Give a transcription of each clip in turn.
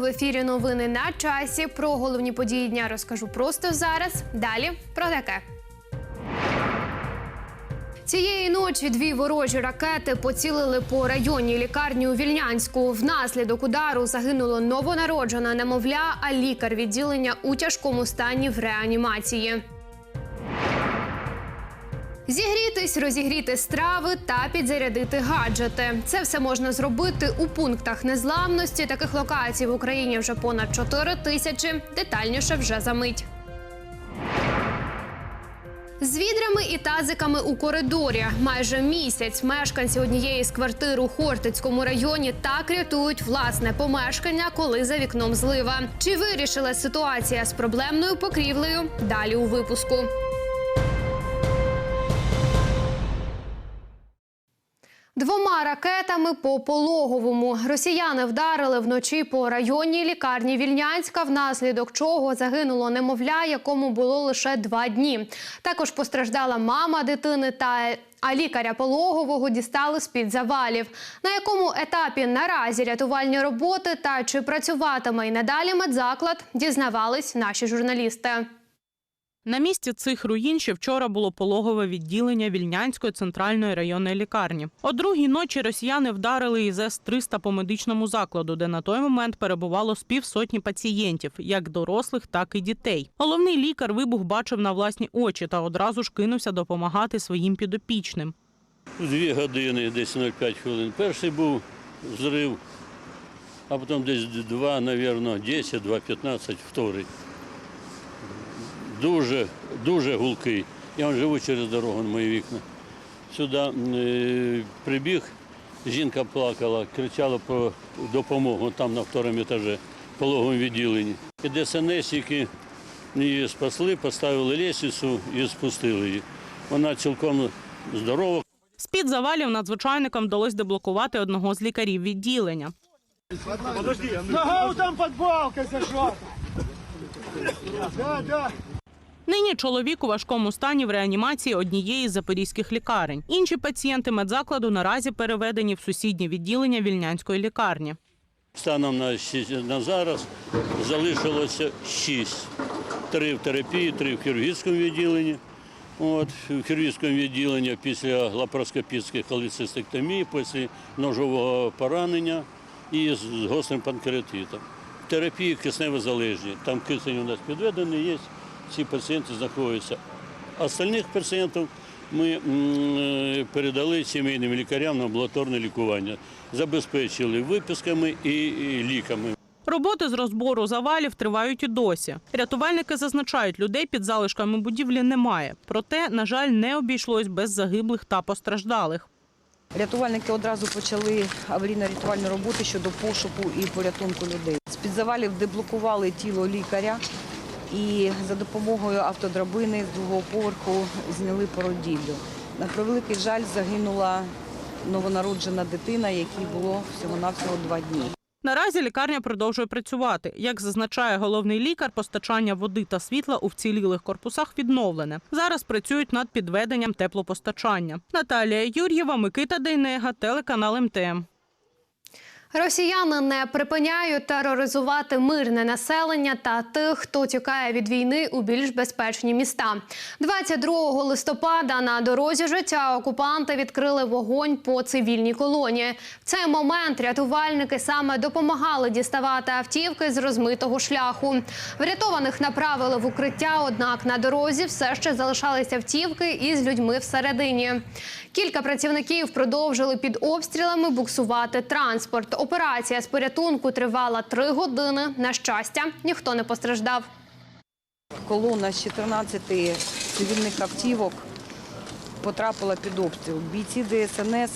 в ефірі новини на часі. Про головні події дня розкажу просто зараз. Далі про таке. Цієї ночі дві ворожі ракети поцілили по районній лікарні у Вільнянську. Внаслідок удару загинуло новонароджена немовля, а лікар відділення у тяжкому стані в реанімації. Зігрітись, розігріти страви та підзарядити гаджети. Це все можна зробити у пунктах незламності. Таких локацій в Україні вже понад 4 тисячі. Детальніше вже за мить. З відрами і тазиками у коридорі майже місяць мешканці однієї з квартир у Хортицькому районі так рятують власне помешкання, коли за вікном злива. Чи вирішила ситуація з проблемною покрівлею? Далі у випуску. Ракетами по пологовому росіяни вдарили вночі по районній лікарні Вільнянська, внаслідок чого загинуло немовля, якому було лише два дні. Також постраждала мама дитини та а лікаря пологового дістали з під завалів. На якому етапі наразі рятувальні роботи та чи працюватиме й надалі медзаклад, дізнавались наші журналісти. На місці цих руїн ще вчора було пологове відділення Вільнянської центральної районної лікарні. О другій ночі росіяни вдарили із С-300 по медичному закладу, де на той момент перебувало з півсотні пацієнтів, як дорослих, так і дітей. Головний лікар вибух бачив на власні очі та одразу ж кинувся допомагати своїм підопічним. Дві години, десь 0,5 хвилин. Перший був зрив, а потім десь 2, мабуть, 10, 2,15 вторий. Дуже, дуже гулкий. Я вон живу через дорогу на мої вікна. Сюди е, прибіг, жінка плакала, кричала про допомогу там на второму етажі, в пологовому відділенні. І ДСНСники її спасли, поставили лісницю і спустили її. Вона цілком здорова, З під завалів надзвичайникам вдалося деблокувати одного з лікарів відділення. Нога там под балкой зажата. Да, да. Нині чоловік у важкому стані в реанімації однієї з запорізьких лікарень. Інші пацієнти медзакладу наразі переведені в сусіднє відділення вільнянської лікарні. Станом на, на зараз залишилося шість. Три в терапії, три в хірургічному відділенні. От, в хірургічному відділенні після лапароскопічної холецистектомії, після ножового поранення і з гострим панкреатитом. В терапії киснево залежні. Там кисень у нас підведений є, ці пацієнти знаходяться. Остальних пацієнтів ми передали сімейним лікарям на амбулаторне лікування, забезпечили виписками і і ліками. Роботи з розбору завалів тривають і досі. Рятувальники зазначають, людей під залишками будівлі немає. Проте, на жаль, не обійшлось без загиблих та постраждалих. Рятувальники одразу почали аварійно-рятувальні роботи щодо пошуку і порятунку людей. З-під завалів деблокували тіло лікаря і за допомогою автодрабини з другого поверху зняли породіллю. На превеликий жаль, загинула новонароджена дитина, якій було всього-навсього два дні. Наразі лікарня продовжує працювати. Як зазначає головний лікар, постачання води та світла у вцілілих корпусах відновлене. Зараз працюють над підведенням теплопостачання. Наталія Юр'єва, Микита Дейнега, телеканал МТМ. Росіяни не припиняють тероризувати мирне населення та тих, хто тікає від війни у більш безпечні міста. 22 листопада на дорозі життя окупанти відкрили вогонь по цивільній колонії. В цей момент рятувальники саме допомагали діставати автівки з розмитого шляху. Врятованих направили в укриття, однак на дорозі все ще залишалися автівки із людьми всередині. Кілька працівників продовжили під обстрілами буксувати транспорт. Операція з порятунку тривала три години. На щастя, ніхто не постраждав. Колона з 14 цивільних автівок потрапила під обстріл. Бійці ДСНС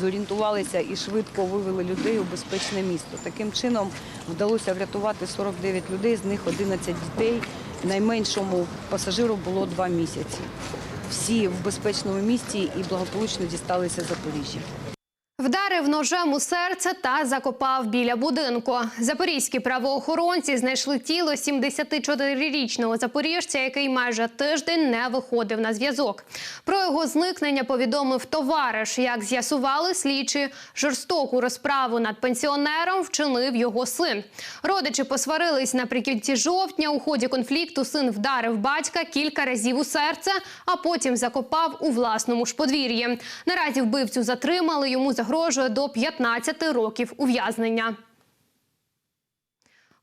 зорієнтувалися і швидко вивели людей у безпечне місто. Таким чином вдалося врятувати 49 людей, з них 11 дітей. Найменшому пасажиру було два місяці. Всі в безпечному місті і благополучно дісталися Запоріжжя. Вдар Вдарив ножем у серце та закопав біля будинку. Запорізькі правоохоронці знайшли тіло 74-річного запоріжця, який майже тиждень не виходив на зв'язок. Про його зникнення повідомив товариш. Як з'ясували слідчі, жорстоку розправу над пенсіонером вчинив його син. Родичі посварились наприкінці жовтня. У ході конфлікту син вдарив батька кілька разів у серце, а потім закопав у власному ж подвір'ї. Наразі вбивцю затримали. Йому загрожує до 15 років ув'язнення.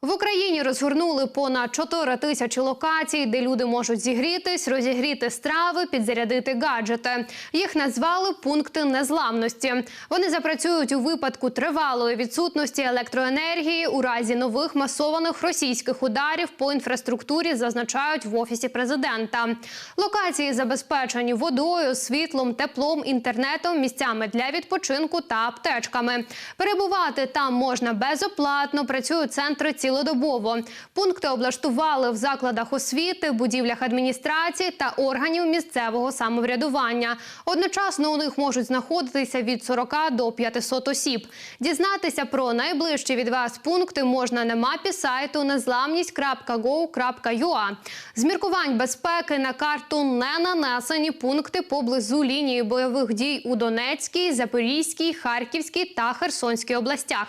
В Україні розгорнули понад 4 тисячі локацій, де люди можуть зігрітись, розігріти страви, підзарядити гаджети. Їх назвали пункти незламності. Вони запрацюють у випадку тривалої відсутності електроенергії у разі нових масованих російських ударів по інфраструктурі, зазначають в офісі президента. Локації забезпечені водою, світлом, теплом, інтернетом, місцями для відпочинку та аптечками. Перебувати там можна безоплатно. Працюють центри цілодобово. Пункти облаштували в закладах освіти, будівлях адміністрації та органів місцевого самоврядування. Одночасно у них можуть знаходитися від 40 до 500 осіб. Дізнатися про найближчі від вас пункти можна на мапі сайту незламність.go.ua. З міркувань безпеки на карту не нанесені пункти поблизу лінії бойових дій у Донецькій, Запорізькій, Харківській та Херсонській областях.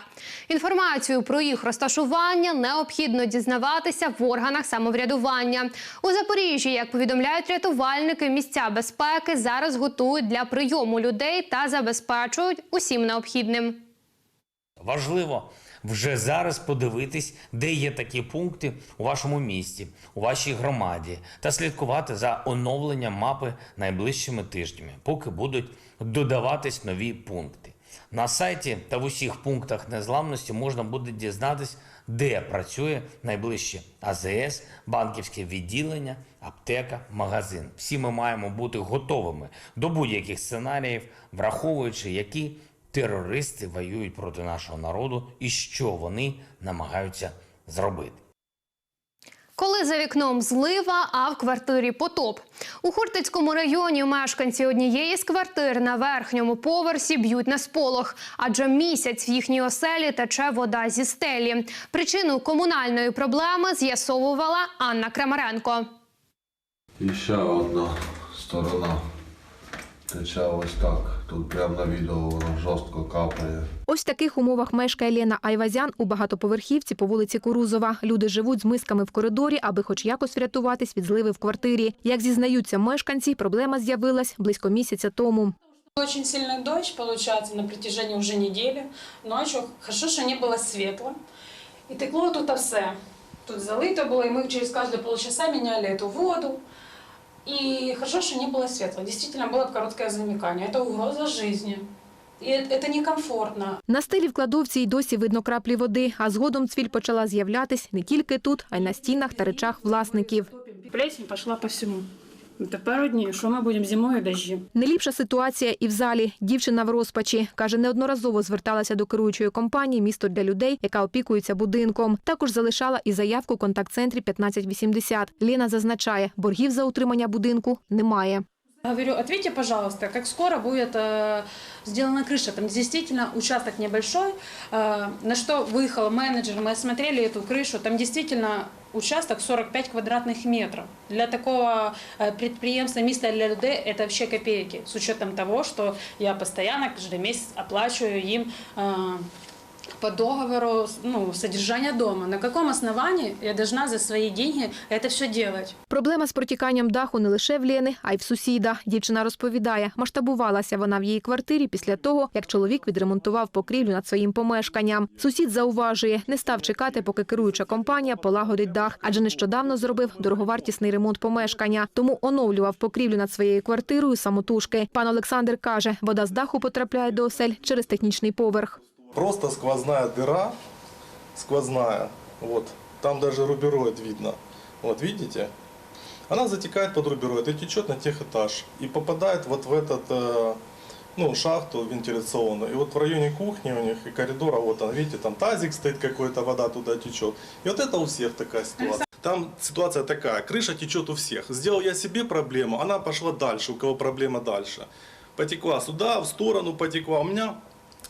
Інформацію про їх розташування необхідно дізнаватися в органах самоврядування. У Запоріжжі, як повідомляють рятувальники, місця безпеки зараз готують для прийому людей та забезпечують усім необхідним. Важливо вже зараз подивитись, де є такі пункти у вашому місті, у вашій громаді, та слідкувати за оновленням мапи найближчими тижнями, поки будуть додаватись нові пункти. На сайті та в усіх пунктах незламності можна буде дізнатись, де працює найближче АЗС, банківське відділення, аптека, магазин. Всі ми маємо бути готовими до будь-яких сценаріїв, враховуючи, які терористи воюють проти нашого народу і що вони намагаються зробити. Коли за вікном злива, а в квартирі потоп. У Хортицькому районі мешканці однієї з квартир на верхньому поверсі б'ють на сполох, адже місяць в їхній оселі тече вода зі стелі. Причину комунальної проблеми з'ясовувала Анна Крамаренко. І ще одна сторона тече ось так. Тут прямо на відео воно жорстко капає. Ось в таких умовах мешкає Лена Айвазян у багатоповерхівці по вулиці Курузова. Люди живуть з мисками в коридорі, аби хоч якось врятуватись від зливи в квартирі. Як зізнаються мешканці, проблема з'явилась близько місяця тому. Очень сильный дождь, получается, на протяжении уже недели. Ночью хорошо, что не было светла. И текло тут все. Тут залито было, и мы через каждые полчаса меняли эту воду. И хорошо, что не было светла. Действительно, было короткое замыкание. Это угроза жизни. И это это некомфортно. На стелі в кладовці й досі видно краплі води, а згодом цвіль почала з'являтись не тільки тут, а й на стінах та речах власників. Плесень пошла по всему. Это одні, що ми будемо зимою зимой Неліпша? Ситуація і в залі. Дівчина в розпачі. Каже, неодноразово зверталася до керуючої компанії «Місто для людей», яка опікується будинком. Також залишала і заявку в контакт-центрі 1580. Ліна зазначає, боргів за утримання будинку немає. Говорю, ответьте, пожалуйста, как скоро будет э, сделана крыша. Там действительно участок небольшой. Э, на что выехал менеджер, мы осмотрели эту крышу. Там действительно участок 45 квадратных метров. Для такого э, предприемства места для людей это вообще копейки. С учетом того, что я постоянно каждый месяц оплачиваю им э, по договору ну, содержания дома. На каком основании я должна за свои деньги это все делать? Проблема з протіканням даху не лише в Лени, а й в сусіда. Дівчина розповідає, масштабувалася вона в її квартирі після того, як чоловік відремонтував покрівлю над своїм помешканням. Сусід зауважує, не став чекати, поки керуюча компанія полагодить дах, адже нещодавно зробив дороговартісний ремонт помешкання, тому оновлював покрівлю над своєю квартирою самотужки. Пан Олександр каже, вода з даху потрапляє до осель через технічний поверх. Просто сквозная дыра, сквозная, вот, там даже рубероид видно, вот, видите? Она затекает под рубероид и течет на техэтаж, и попадает вот в этот, э, ну, шахту вентиляционную. И вот в районе кухни у них и коридора, вот он, видите, там тазик стоит какой-то, вода туда течет. И вот это у всех такая ситуация. Там ситуация такая, крыша течет у всех. Сделал я себе проблему, она пошла дальше, у кого проблема дальше. Потекла сюда, в сторону потекла. У меня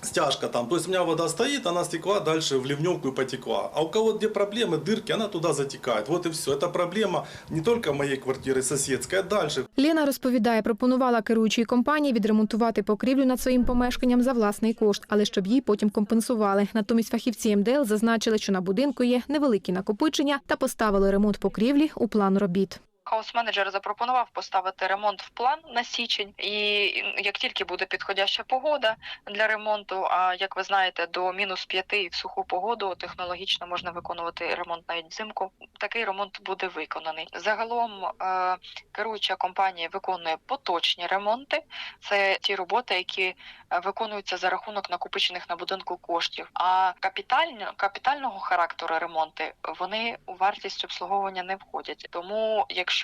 стяжка там. То есть у меня вода стоит, она стекла дальше в ливневку и потекла. А у кого где проблемы, дырки, она туда затекает. Вот и все. Это проблема не только моей квартиры соседской, а дальше. Лена розповідає, пропонувала керуючій компанії відремонтувати покрівлю над своїм помешканням за власний кошт, але щоб їй потім компенсували. Натомість фахівці МДЛ зазначили, що на будинку є невеликі накопичення та поставили ремонт покрівлі у план робіт. Хаус-менеджер запропонував поставити ремонт в план на січень, і як тільки буде підходяща погода для ремонту, а як ви знаєте, до мінус п'яти в суху погоду технологічно можна виконувати ремонт навіть взимку. Такий ремонт буде виконаний. Загалом е, керуюча компанія виконує поточні ремонти. Це ті роботи, які е, виконуються за рахунок накопичених на будинку коштів. А капітально капітального характеру ремонти вони у вартість обслуговування не входять. Тому, якщо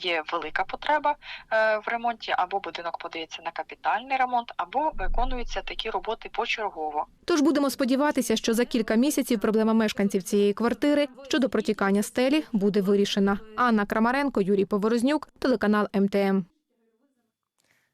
є велика потреба е, в ремонті, або будинок подається на капітальний ремонт, або виконуються такі роботи почергово. Тож будемо сподіватися, що за кілька місяців проблема мешканців цієї квартири щодо протікання стелі буде вирішена. Анна Крамаренко, Юрій Поворознюк, телеканал МТМ.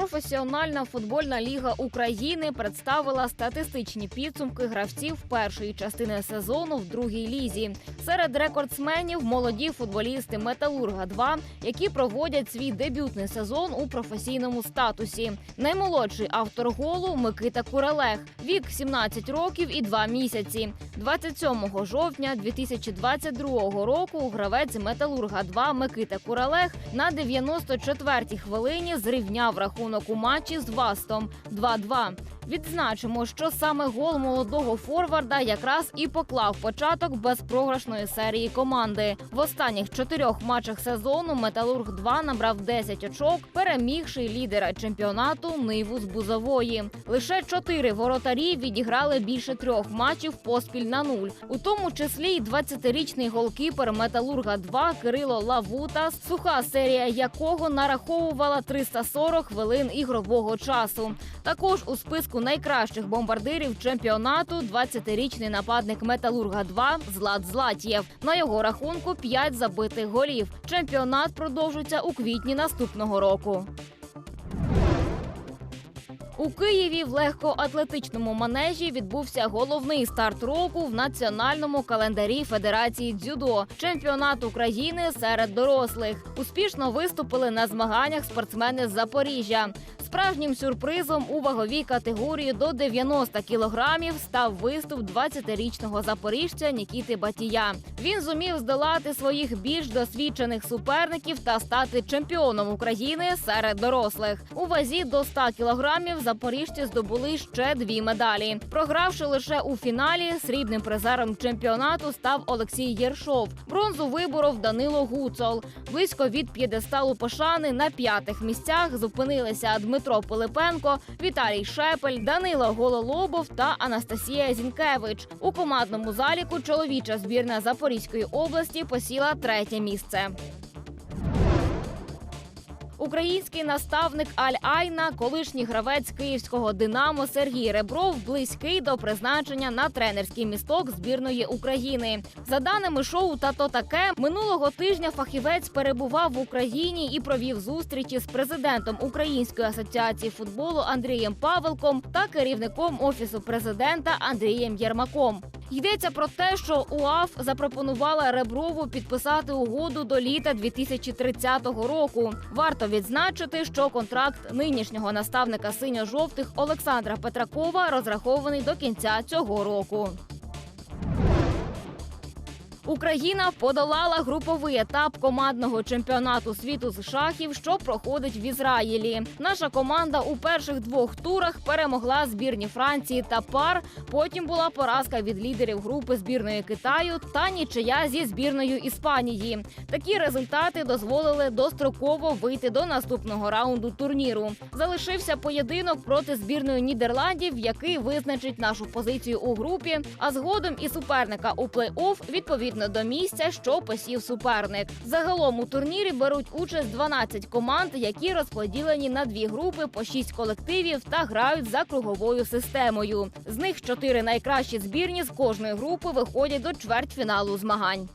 Професіональна футбольна ліга України представила статистичні підсумки гравців першої частини сезону в другій лізі. Серед рекордсменів молоді футболісти Металурга 2 які проводять свій дебютний сезон у професійному статусі. Наймолодший автор голу Микита Куралех. Вік 17 років і 2 місяці. 27 жовтня 2022 року гравець Металурга 2 Микита Куралех на 94-й хвилині зрівняв рахунок у матчі з Вастом 2-2. Відзначимо, що саме гол молодого форварда якраз і поклав початок безпрограшної серії команди. В останніх чотирьох матчах сезону Металург 2 набрав 10 очок, перемігши лідера чемпіонату Ниву з Бузової. Лише чотири воротарі відіграли більше трьох матчів поспіль на нуль, у тому числі й 20-річний голкіпер Металурга 2 Кирило Лавутас, суха серія якого нараховувала 340 хвилин ігрового часу. Також у списку найкращих бомбардирів чемпіонату 20-річний нападник Металурга 2 Злат Златієв. На його рахунку 5 забитих голів. Чемпіонат продовжиться у квітні наступного року. У Києві в легкоатлетичному манежі відбувся головний старт року в національному календарі Федерації дзюдо чемпіонат України серед дорослих. Успішно виступили на змаганнях спортсмени з Запоріжжя. Справжнім сюрпризом у ваговій категорії до 90 кілограмів став виступ 20-річного запоріжця Нікіти Батія. Він зумів здолати своїх більш досвідчених суперників та стати чемпіоном України серед дорослих. У вазі до 100 кілограмів запоріжці здобули ще дві медалі. Програвши лише у фіналі, срібним призером чемпіонату став Олексій Єршов. Бронзу виборов Данило Гуцол. Близько від п'єдесталу пошани на п'ятих місцях зупинилися Дмитро Пилипенко, Віталій Шепель, Данило Гололобов та Анастасія Зінкевич. У командному заліку чоловіча збірна Запорізької області посіла третє місце. Український наставник Аль Айна, колишній гравець київського Динамо Сергій Ребров, близький до призначення на тренерський місток збірної України. За даними шоу «Тато таке минулого тижня фахівець перебував в Україні і провів зустрічі з президентом Української асоціації футболу Андрієм Павелком та керівником офісу президента Андрієм Єрмаком. Йдеться про те, що УАФ запропонувала Реброву підписати угоду до літа 2030 року. Варто відзначити, що контракт нинішнього наставника синьо-жовтих Олександра Петракова розрахований до кінця цього року. Україна подолала груповий етап командного чемпіонату світу з шахів, що проходить в Ізраїлі. Наша команда у перших двох турах перемогла збірні Франції та пар. Потім була поразка від лідерів групи збірної Китаю та нічия зі збірною Іспанії. Такі результати дозволили достроково вийти до наступного раунду турніру. Залишився поєдинок проти збірної Нідерландів, який визначить нашу позицію у групі. А згодом і суперника у плей-офф відповідно рівно до місця, що посів суперник. Загалом у турнірі беруть участь 12 команд, які розподілені на дві групи по 6 колективів та грають за круговою системою. З них чотири найкращі збірні з кожної групи виходять до чвертьфіналу змагань.